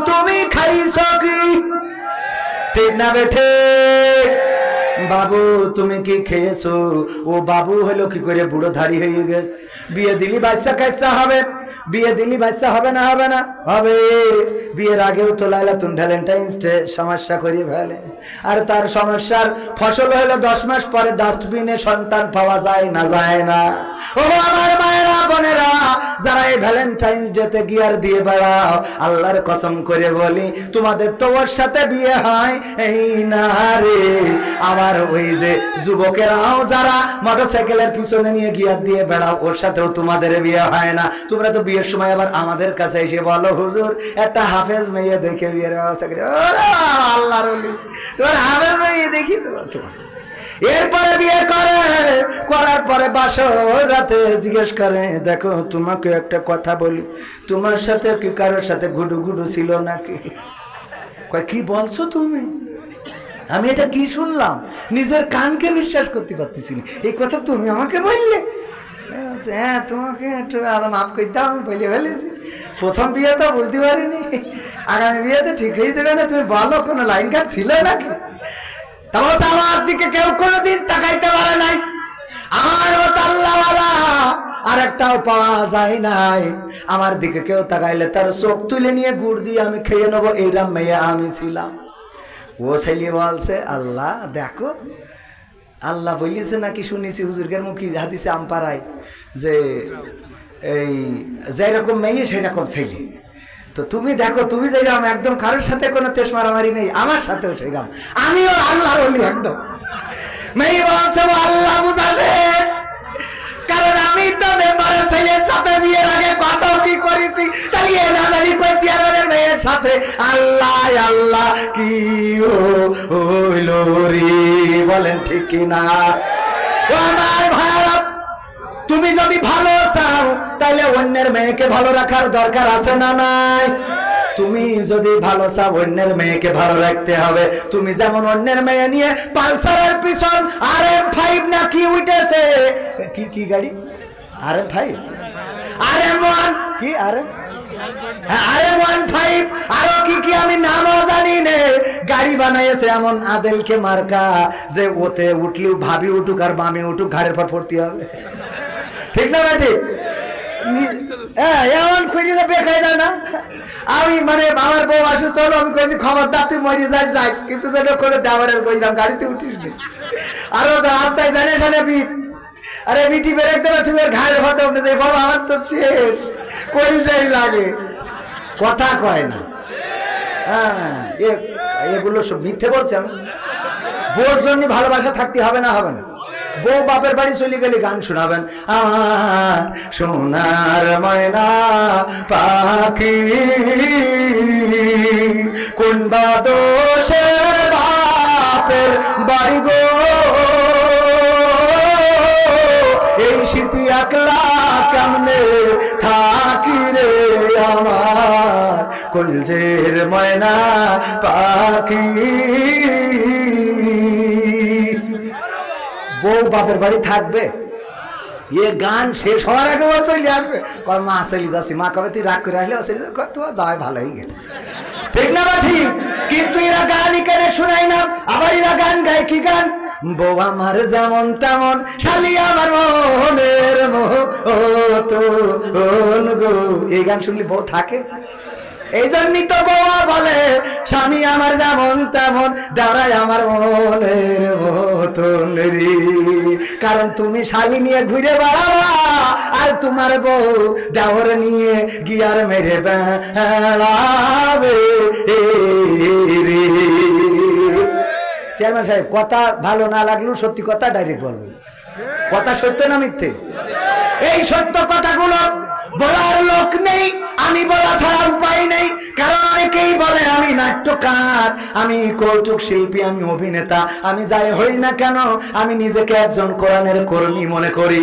তুমি খাইছ কি? ঠিক না বেঠে বাবু, তুমি কি খেয়েছো? ও বাবু হলো কি করে বুড়ো ধাড়ি হয়ে গেছে। বিয়ে দিলি, বাচ্চা কাচ্চা হবে। বিয়ে দিলি বাচ্চা হবে না হবে না? হবে। বিয়ের আগেও তো লাইলা তুন ভ্যালেন্টাইন্স ডে সমস্যা করি ফেলে। আর তার সমস্যার ফসল হলো দশ মাস পরে ডাস্টবিনে সন্তান পাওয়া যায় না যায় না। ও আমার মায়েরা, বোনেরা, যারা এই ভ্যালেন্টাইন্স ডেতে গিয়ার দিয়ে বেড়াও, আল্লাহর কসম করে বলি, তোমাদের তো ওর সাথে বিয়ে হয় এই না রে। আবার ওই যে যুবকেরাও যারা মোটরসাইকেলের পিছনে নিয়ে গিয়ার দিয়ে বেড়াও, ওর সাথেও তোমাদের বিয়ে হয় না। তোমরা তো বিয়ের সময় আবার আমাদের কাছে এসে বলো, হুজুর, একটা হাফেজ মেয়ে দেখে বিয়ের ব্যবস্থা করে। আল্লাহর তোমার হাফেজ মেয়ে দেখি তোমার এরপরে বিয়ে করে, করার পরে রাতে জিজ্ঞেস করে, দেখো, তোমাকে একটা কথা বলি, তোমার সাথে কি কারোর সাথে গুডু গুডু ছিল নাকি? কি বলছো তুমি? আমি এটা কি শুনলাম? নিজের কানকে বিশ্বাস করতে পারতেছি এই কথা তুমি আমাকে বললে? বলছে, হ্যাঁ তোমাকে একটু আলাম মাফ করে দাও আমি বলে ফেলেছি। প্রথম বিয়ে তো বুঝতে পারিনি। আগামী বিয়েতে ঠিক হয়ে যাবে না তুমি বলো কোনো লাইন কার্ড ছিল নাকি? তা বলছে আমার দিকে কেউ কোনোদিন তাকাইতে পারে নাই। আমার মতো আল্লাহওয়ালা আর একটাও পাওয়া যায় নাই। আমার দিকে কেউ তাকাইলে তার চোখ তুলে নিয়ে গুড় দিয়ে আমি খেয়ে নেব এইরাম মেয়ে আমি ছিলাম। ও ছেলে বলছে আল্লাহ দেখো আল্লাহ বলিয়েছে নাকি শুনেছি, হুজুরগের মুখী হাদিসে আমপাড়ায় যে এই যেরকম মেয়ে, সেরকম ছেলে। তো তুমি দেখো, তুমি যেরকম একদম কারোর সাথে কোনো তেস মারামারি নেই, আমার সাথেও সেরকম। আমিও আল্লাহ বলি একদম। মেয়ে বলছে আল্লাহ বুঝাছে মেম্বারের ছেলের সাথে বিয়ের আগে কত কি করেছি? এ মেয়ের সাথে? আল্লাহ আল্লাহ, কি হইল রে? বলেন ঠিক না? আমার ভারত তুমি যদি ভালো চাও, তাহলে অন্যের মেয়েকে ভালো রাখার দরকার আছে না নাই? তুমি যদি ভালো চাও, অন্যের মেয়েকে ভালো রাখতে হবে। তুমি যেমন অন্যের মেয়ে নিয়ে পালসারের পিছন আর এম ফাইভ না কি উঠেছে। কি কি গাড়ি? আর ফাইভ আর ওয়ান, কি আরে? এম আর ওয়ান ফাইভ কি কি আমি নামও জানি গাড়ি এমন যে ওতে ভাবি উঠুক আর উঠুক পর হবে। ঠিক না ভাই হ্যাঁ এমন না। আমি মানে আমার বউ অসুস্থ হলো, আমি কইছি, খবরদার, তুই মরি যাই যাই। কিন্তু করে দেওয়ারের কইলাম গাড়িতে উঠিস আরও রাস্তায় জানে বিট। আরে তুমি আর বাবা, আমার তো শেষ কই যাই লাগে? কথা কয় না। হ্যাঁ এগুলো সব মিথ্যে বলছে আমি। বউর জন্য ভালোবাসা থাকতে হবে না হবে না। বউ বাপের বাড়ি চলে গেলে গান শোনাবেন। আমার সোনার ময়না পাখি, কোন বা দোষে বাপের বাড়ি গো? কলজের ময়না পাখি। বউ বাপের বাড়ি থাকবে। এ গান শেষ হওয়ার আগে ও চলে আসবে। কয়, মা, চলে যাচ্ছি। মা, কবে তুই রাগ করে আসলে? ও চলে যাবে তো যাওয়াই ভালো হয়ে গেছে। ঠিক না বা ঠিক? কিন্তু এরা গান কেনে শোনাই না। আবার এরা গান গায় কি গান? বউ আমার যেমন তেমন, শালি আমার মনের মোহ ও তো এই গান শুনলি বউ থাকে? এই জন্যই তো বউয়া বলে, স্বামী আমার যেমন তেমন দাঁড়ায় আমার মনের মতন রে। কারণ তুমি শালি নিয়ে ঘুরে বেড়াবা, আর তোমার বউ দেওর নিয়ে গিয়ার মেরে বেড়াবে রে। চেয়ারম্যান সাহেব, কথা ভালো না লাগলেও সত্যি কথা ডাইরেক্ট বলবেন। কথা সত্য না মিথ্যে? এই সত্য কথাগুলো বলার লোক নেই। আমি আমি কৌতুক শিল্পী, আমি অভিনেতা। আমি যাই হই না কেন, আমি নিজেকে একজন কোরআনের কর্মী মনে করি।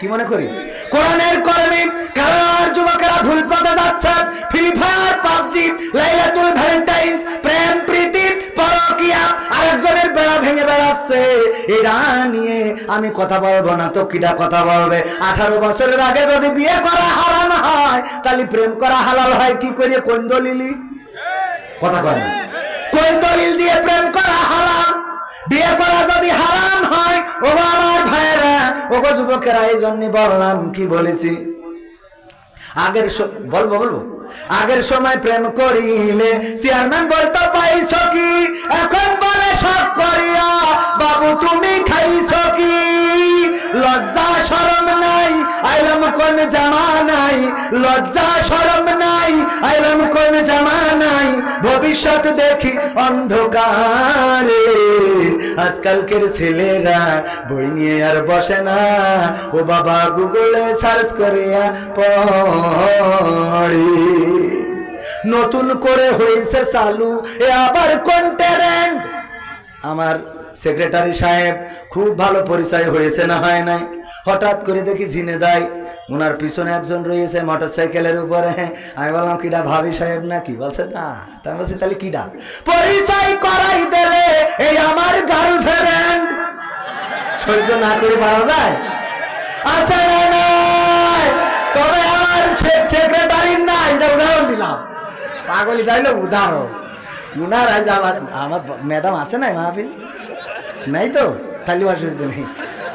কি মনে করি? কোরআনের কর্মী কারণ যুবকেরা ভুল পথে যাচ্ছে। ফ্রি ফায়ার পাবজি, লাইলাতুল ভ্যালেন্টাইন্স, প্রেম, প্রীতি, পরকিয়া, আরেকজনের বেড়া ভেঙে বেড়াচ্ছে। এটা নিয়ে আমি কথা বলব না, তো কিটা কথা বলবে? আঠারো বছরের আগে যদি বিয়ে করা হারাম হয়, তাহলে প্রেম করা হালাল হয়, কি করে কোন দলিলি কথা কয় না। কোন দলিল দিয়ে প্রেম করা হারাম? বিয়ে করা যদি হারাম হয় ও আমার ভাইয়েরা, ওগো যুবকেরা, এই জন্য বললাম, কি বলেছি? আগের বলব বলব? আগের সময় প্রেম করিলে চেয়ারম্যান বলতো, পাইছ কি? এখন বলে, সব করিয়া বাবু, তুমি খাইছ জামা নাই, লজ্জা, শরম নাই, আইলাম কোন জামা নাই, ভবিষ্যৎ দেখি অন্ধকারে। আজকালকের ছেলেরা বই নিয়ে আর বসে না, ও বাবা গুগলে সার্চ করিয়া পড়ে। নতুন করে হয়েছে চালু, এ আবার কোন ট্যালেন্ট আমার সেক্রেটারি সাহেব খুব ভালো পরিচয় হয়েছে না হয় নাই? হঠাৎ করে দেখি ঝিনে দেয়। ওনার পিছনে একজন রয়েছে মোটর সাইকেলের উপরে। আমি বললাম কিডা ভাবি সাহেব না কি বলছে, না। তাই বলছি, তাহলে কিডা পরিচয় করাই দিলে এই আমার গার্লফ্রেন্ড সহ্য না করে পারা যায়। আচ্ছা না তবে আমার সেক্রেটারির না এটা উদাহরণ দিলাম। পাগল হইল উদাহরণ। উনার আজ আমার আমার ম্যাডাম আছে নাই মাহফিল? নাই তো? তাহলে অসুবিধা নেই।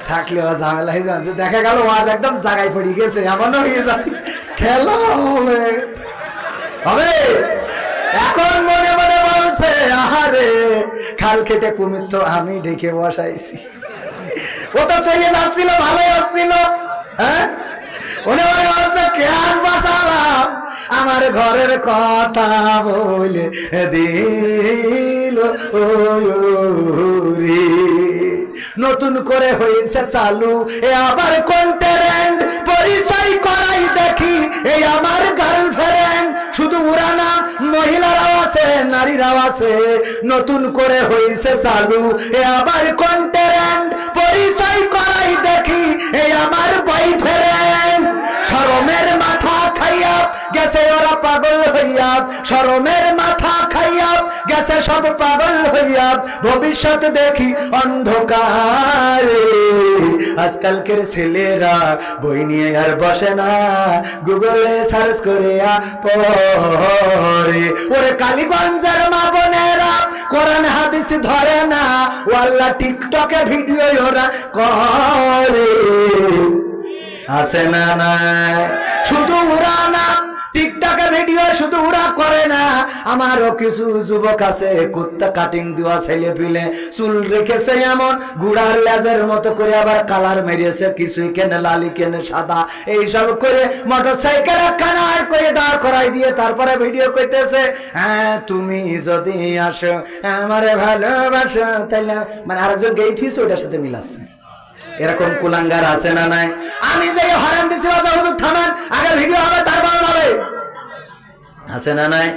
থাকলে ও ঝামেলা হয়ে যাচ্ছে দেখা গেল ওয়াজ একদম জায়গায় পড়ে গেছে এমনও হয়ে যাচ্ছে খেলা হবে হবে? এখন মনে মনে বলছে, আহারে, খাল কেটে কুমির তো আমি ডেকে বসাইছি। ও তো চলে যাচ্ছিল, ভালোই হচ্ছিল। হ্যাঁ? মনে মনে হচ্ছে কেন বসালাম? আমার ঘরের কথা বলে দিল নতুন করে হয়েছে চালু, এ আবার কোন ট্যালেন্ট পরিচয় করাই দেখি এই আমার গার্লফ্রেন্ড শুধু ওরা না, মহিলারাও আছে, নারীরাও আছে, নতুন করে হয়েছে চালু, এ আবার কোন শরমের মাথা খাইয়া গেছে সব পাগল হইয়া। ভবিষ্যৎ দেখি অন্ধকারে। আজকালকের ছেলেরা বই নিয়ে আর বসে না। গুগলে সার্চ করে পড়ে। ওরে কালীগঞ্জের মা বোনেরা, কোরআন হাদিস ধরে না। ওয়াল্লা টিকটকে ভিডিও ওরা করে। আছে না নাই? শুধু না শুধু করে না। আমারও কিছু যুবক আছে, কুত্তা কাটিং দেওয়া ছেলে পিলে চুল রেখেছে এমন, গুড়ার লেজের মতো করে আবার কালার মেরিয়েছে কিছুই কেনে, লালি কেনে, সাদা, এইসব করে মোটর সাইকেল করে দাঁড় করাই দিয়ে তারপরে ভিডিও করতেছে হ্যাঁ তুমি যদি আসো, আমারে ভালোবাসো তাহলে মানে আরেকজন গেইঠিস ওইটার সাথে মিলাচ্ছে। এরকম কুলাঙ্গার আছে না নাই? আমি যে হরান দিছি বাজা হুজুর থামান, আগে ভিডিও হবে, তারপর হবে। আছে না নাই?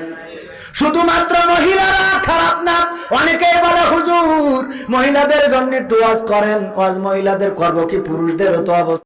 শুধুমাত্র মহিলারা খারাপ না? অনেকেই বলে, হুজুর, মহিলাদের জন্য একটু ওয়াজ করেন। ওয়াজ মহিলাদের করব কি? পুরুষদেরও তো অবস্থা